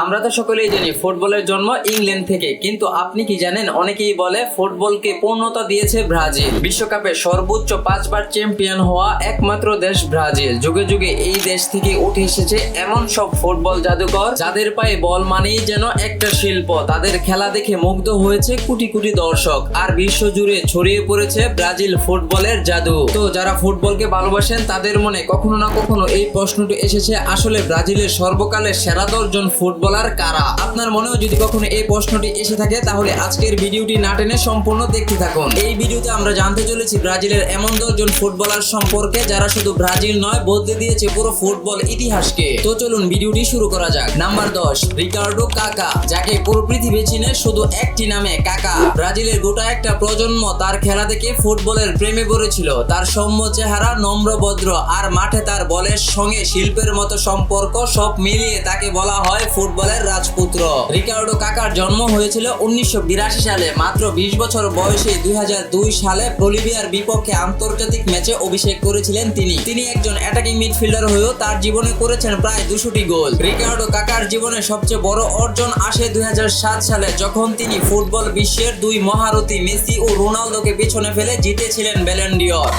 আমরা তো সকলেই জানি ফুটবলের জন্ম ইংল্যান্ড থেকে, কিন্তু আপনি কি জানেন? অনেকেই বলে ফুটবলকে পূর্ণতা দিয়েছে ব্রাজিল। বিশ্বকাপে সর্বোচ্চ পাঁচবার চ্যাম্পিয়ন হওয়া একমাত্র দেশ ব্রাজিল। যুগে যুগে এই দেশ থেকে উঠে এসেছে এমন সব ফুটবল জাদুকর, যাদের পায়ে বল মানেই যেন একটা শিল্প। তাদের খেলা দেখে মুগ্ধ হয়েছে কোটি কোটি দর্শক, আর বিশ্ব জুড়ে ছড়িয়ে পড়েছে ব্রাজিল ফুটবলের জাদু। তো যারা ফুটবলকে ভালোবাসেন, তাদের মনে কখনো না কখনো এই প্রশ্নটি এসেছে, আসলে ব্রাজিলের সর্বকালের সেরা দশজন ফুটবলার কারা? আপনার মনেও যদি কখনো এই প্রশ্নটি এসে থাকে, তাহলে আজকের ভিডিওটি না টেনে সম্পূর্ণ দেখতে থাকুন। এই ভিডিওতে আমরা জানতে চলেছি ব্রাজিলের এমন দশজন ফুটবলার সম্পর্কে, যারা শুধু ব্রাজিল নয় বদলে দিয়েছে পুরো ফুটবল ইতিহাসকে। তো চলুন ভিডিওটি শুরু করা যাক। নাম্বার দশ, রিকার্ডো কাকা, যাকে পুরো পৃথিবী চিনে শুধু একটি নামে কাকা। ব্রাজিলের গোটা একটা প্রজন্ম তার খেলা দেখে ফুটবলের প্রেমে পড়েছিল। তার সৌম্য চেহারা, নম্র ভদ্র, আর মাঠে তার বলের সঙ্গে শিল্পের মতো সম্পর্ক সব মিলিয়ে তাকে বলা হয় ফুটবলের রাজপুত্র। রিকার্ডো কাকার জন্ম হয়েছিল উনিশশো বিরাশি সালে। মাত্র বিশ বছর বয়সে দুই হাজার দুই সালে বলিভিয়ার বিপক্ষে আন্তর্জাতিক ম্যাচে অভিষেক করেছিলেন তিনি। তিনি একজন অ্যাটাকিং মিডফিল্ডার হয়েও তার জীবনে করেছেন প্রায় দুশোটি গোল। রিকার্ডো কাকার জীবনে সবচেয়ে বড় অর্জন আসে দুই হাজার সাত সালে, যখন তিনি ফুটবল বিশ্বের দুই মহারথী মেসি ও রোনালদোকে পেছনে ফেলে জিতেছিলেন ব্যালেন্ডিয়র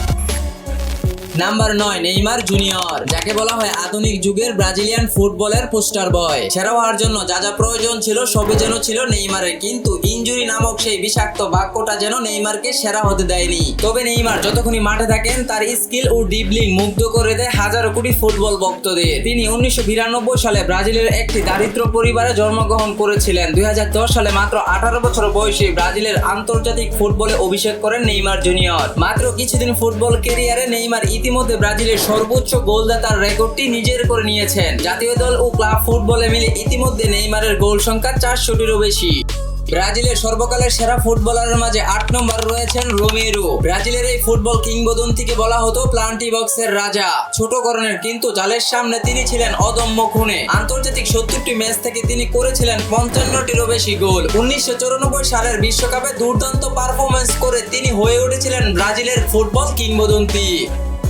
নাম্বার নয় নেইমার জুনিয়র যাকে বলা হয় আধুনিক যুগের ব্রাজিলিয়ান ফুটবলের পোস্টার বয়। সেরা হওয়ার জন্য যা যা প্রয়োজন ছিল সবই যেন ছিল নেইমারের, কিন্তু ইঞ্জুরি নামক সেই বিষাক্ত বাক্যটা যেন নেইমারকে সেরা হতে দেয়নি। তবে নেইমার যতক্ষণই মাঠে থাকেন, তার স্কিল ও ডিবলিং মুগ্ধ করে দেয় হাজারো কোটি ফুটবল ভক্তদের। তিনি উনিশশো বিরানব্বই সালে ব্রাজিলের একটি দারিদ্র পরিবারে জন্মগ্রহণ করেছিলেন। দুই হাজার দশ সালে মাত্র আঠারো বছর বয়সে ব্রাজিলের আন্তর্জাতিক ফুটবলে অভিষেক করেন নেইমার জুনিয়র। মাত্র কিছুদিন ফুটবল কেরিয়ারে নেইমার ইতিমধ্যে ব্রাজিলের সর্বোচ্চ গোলদাতার রেকর্ডটি নিজের করে নিয়েছেন। জাতীয় দল ও ক্লাব ফুটবলে মিলে ইতিমধ্যে নেইমারের গোল সংখ্যা চারশোটিরও বেশি। ব্রাজিলের সর্বকালের সেরা ফুটবলারের মাঝে আট নম্বর রয়েছেন রোমেরো। ব্রাজিলের এই ফুটবল কিংবদন্তিকে বলা হতো প্লান্টি বক্সের রাজা। ছোট করণের কিন্তু জালের সামনে তিনি ছিলেন অদম্য খুনে। আন্তর্জাতিক সত্তরটি ম্যাচ থেকে তিনি করেছিলেন পঞ্চান্নটিরও বেশি গোল। উনিশশো সালের বিশ্বকাপে দুর্দান্ত পারফরমেন্স করে তিনি হয়ে উঠেছিলেন ব্রাজিলের ফুটবল কিংবদন্তি।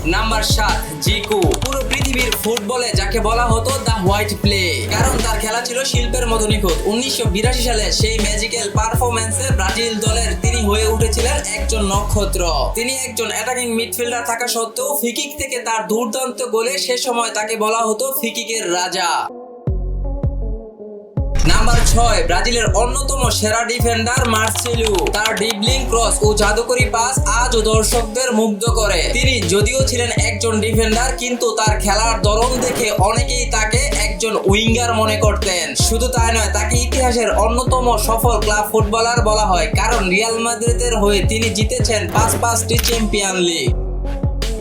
নাম্বার সাত, জিকু। পুরো পৃথিবীর ফুটবলে যাকে বলা হতো দ্য হোয়াইট প্লে। কারণ তার খেলা ছিল শিল্পের মতো নিখুঁত। উনিশশো সালে সেই ম্যাজিক্যাল পারফরমেন্সে ব্রাজিল দলের তিনি হয়ে উঠেছিলেন একজন নক্ষত্র। তিনি একজন অ্যাটাকিং মিডফিল্ডার থাকা সত্ত্বেও ফিকিক থেকে তার দুর্দান্ত গোলে সে সময় তাকে বলা হতো ফিকিকের রাজা। নাম্বার ছয়, ব্রাজিলের অন্যতম সেরা ডিফেন্ডার মার্সেলু। তার ডিবলিং ক্রস ও জাদুকরি পাস আজও দর্শকদের মুগ্ধ করে। তিনি যদিও ছিলেন একজন ডিফেন্ডার কিন্তু তার খেলার ধরন দেখে অনেকেই তাকে একজন উইঙ্গার মনে করতেন। শুধু তাই নয়, তাকে ইতিহাসের অন্যতম সফল ক্লাব ফুটবলার বলা হয়, কারণ রিয়াল মাদ্রিদের হয়ে তিনি জিতেছেন পাঁচ পাঁচটি চ্যাম্পিয়ন লিগ।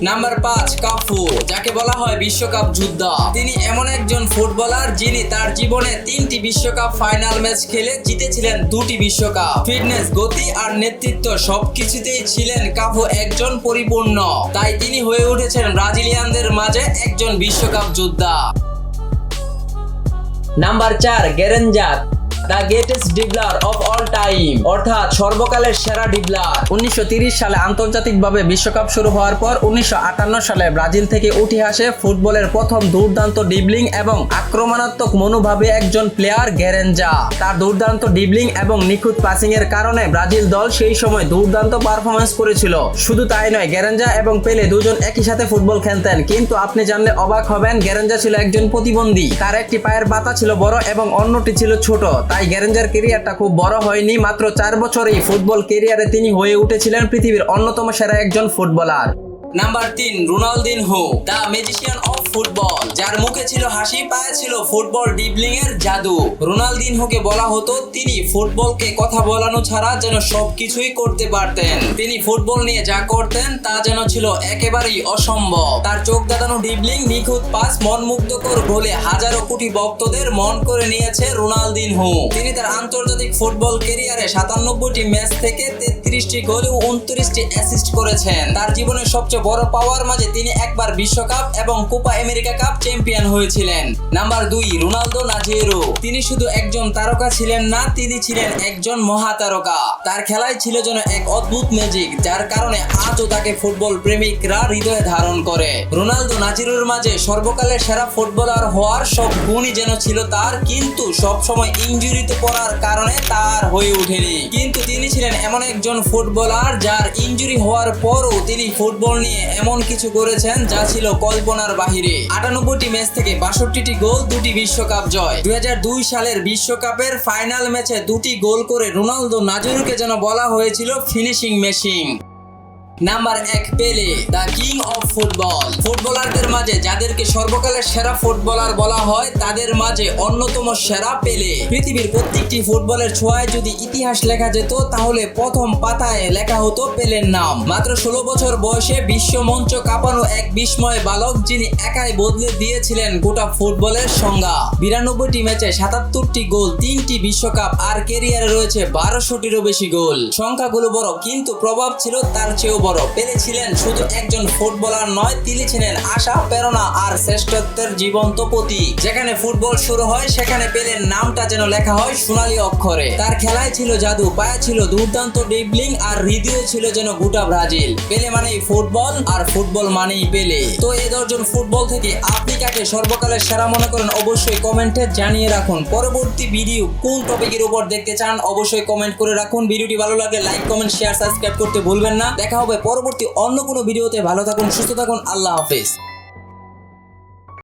নাম্বার পাঁচ, কাফু, যাকে বলা হয় বিশ্বকাপ যোদ্ধা। তিনি এমন একজন ফুটবলার যিনি তার জীবনে তিনটি বিশ্বকাপ ফাইনাল ম্যাচ খেলে জিতেছিলেন দুটি বিশ্বকাপ। ফিটনেস, গতি আর নেতৃত্ব সবকিছুতেই ছিলেন কাফু একজন পরিপূর্ণ। তাই তিনি হয়ে উঠেছেন ব্রাজিলিয়ানদের মাঝে একজন বিশ্বকাপ যোদ্ধা। নাম্বার চার Garrincha the greatest dribbler of all time অর্থাৎ সর্বকালের সেরা ডিবলার উনিশশো সালে আন্তর্জাতিকভাবে বিশ্বকাপ শুরু হওয়ার পর উনিশশো আটান্ন সালে ব্রাজিল থেকে উঠে আসে ফুটবলের প্রথম দুর্দান্ত ডিবলিং এবং আক্রমণাত্মক মনোভাবে একজন প্লেয়ার গ্যারেঞ্জা। তার দুর্দান্ত ডিবলিং এবং নিখুঁত পাসিং এর কারণে ব্রাজিল দল সেই সময় দুর্দান্ত পারফরমেন্স করেছিল। শুধু তাই নয়, গ্যারেঞ্জা এবং পেলে দুজন একই সাথে ফুটবল খেলতেন। কিন্তু আপনি জানলে অবাক হবেন, গ্যারেঞ্জা ছিল একজন প্রতিবন্ধী। তার একটি পায়ের পাতা ছিল বড় এবং অন্যটি ছিল ছোট। তাই গ্যারেঞ্জার কেরিয়ারটা খুব বড় হয়নি। মাত্র চার বছরেই ফুটবল কেরিয়ারে তিনি হয়ে উঠেছিলেন পৃথিবীর অন্যতম সেরা একজন ফুটবলার। নাম্বার তিন, Ronaldinho, the magician of football, যার মুখে ছিল হাসি, পায়ে ছিল ফুটবল ডিবলিং এর জাদু। রোনালদিনহোকে বলা হতো, তিনি ফুটবলকে কথা বলানো ছাড়া যেন সবকিছুই করতে পারতেন। তিনি ফুটবল নিয়ে যা করতেন, তা যেন ছিল একেবারেই অসম্ভব। তার চোখ দাদানো ডিবলিং, নিখুঁত পাস, মনমুগ্ধকর গোলে হাজারো কোটি ভক্তদের মন করে নিয়েছে রোনালদিনহো। তিনি তার আন্তর্জাতিক ফুটবল কেরিয়ারে সাতানব্বইটি ম্যাচ থেকে তেত্রিশটি গোল ও উনত্রিশটি অ্যাসিস্ট করেছেন। তার জীবনের সবচেয়ে বড় পাওয়ার মাঝে তিনি একবার বিশ্বকাপ এবং কোপা আমেরিকা কাপ চ্যাম্পিয়ন হয়েছিলেন। নাম্বার দুই, রোনালদো নাজেরো। তিনি শুধু একজন তারকা ছিলেন না, তিনি ছিলেন একজন মহাতারকা। তার খেলায় ছিল যেন এক অদ্ভুত ম্যাজিক যার কারণে আজও তাকে ফুটবল প্রেমিকরা হৃদয়ে ধারণ করে। রোনালদো নাজিরুর মাঝে সর্বকালের সেরা ফুটবলার হওয়ার সব গুণই যেন ছিল তার, কিন্তু সব সময় ইনজুরিতে পড়ার কারণে তার হয়ে ওঠেনি। কিন্তু তিনি ছিলেন এমন একজন ফুটবলার, যার ইনজুরি হওয়ার পরও তিনি ফুটবল নিয়ে এমন কিছু করেছেন যা ছিল কল্পনার বাহিরে। আটানব্বইটি ম্যাচ থেকে বাষট্টিটি গোল, দুটি বিশ্বকাপ জয়। দুই হাজার দুই সালের বিশ্বকাপের ফাইনাল ম্যাচে দুটি গোল করে রোনালদো নাজরুকে যেন বলা হয়েছিল ফিনিশিং মেশিন। নাম্বার এক পেলে, দ্য কিং অফ ফুটবল। ফুটবলারদের মাঝে যাদেরকে সর্বকালের সেরা ফুটবলার বলা হয়, তাদের মাঝে অন্যতম সেরা পেলে। পৃথিবীর প্রত্যেকটি ফুটবলের ছোঁয়ায় যদি ইতিহাস লেখা যেত, তাহলে প্রথম পাতায় লেখা হতো পেলের নাম। মাত্র ষোলো বছর বয়সে বিশ্ব মঞ্চ কাঁপানো এক বিস্ময় বালক, যিনি একাই বদলে দিয়েছিলেন গোটা ফুটবলের সংজ্ঞা। বিরানব্বইটি ম্যাচে সাতাত্তরটি গোল, তিনটি বিশ্বকাপ, আর কেরিয়ারে রয়েছে বারোশোটিরও বেশি গোল। সংখ্যাগুলো বড়, কিন্তু প্রভাব ছিল তার চেয়েও বড়। পেলে ছিলেন শুধু একজন ফুটবলার নয়, তিনি ছিলেন আশা, প্রেরণা আর শ্রেষ্ঠত্বের জীবন্ত প্রতীক। যেখানে ফুটবল শুরু হয়, সেখানে পেলের নামটা যেন লেখা হয় সোনালী অক্ষরে। তার খেলায় ছিল জাদু, পায়ে ছিল দুর্দান্ত ডিবলিং আর হৃদয় ছিল যেন গোটা ব্রাজিল। পেলে মানেই ফুটবল আর ফুটবল মানেই পেলে। তো এই দশজন ফুটবল থেকে আপনি কাকে সর্বকালের সেরা মনে করেন, অবশ্যই কমেন্টে জানিয়ে রাখুন। পরবর্তী ভিডিও কোন টপিকের উপর দেখতে চান, অবশ্যই কমেন্ট করে রাখুন। ভিডিওটি ভালো লাগে লাইক কমেন্ট শেয়ার সাবস্ক্রাইব করতে ভুলবেন না। দেখা হবে পরবর্তী অন্য কোনো ভিডিওতে ভালো থাকুন সুস্থ থাকুন আল্লাহ হাফেজ।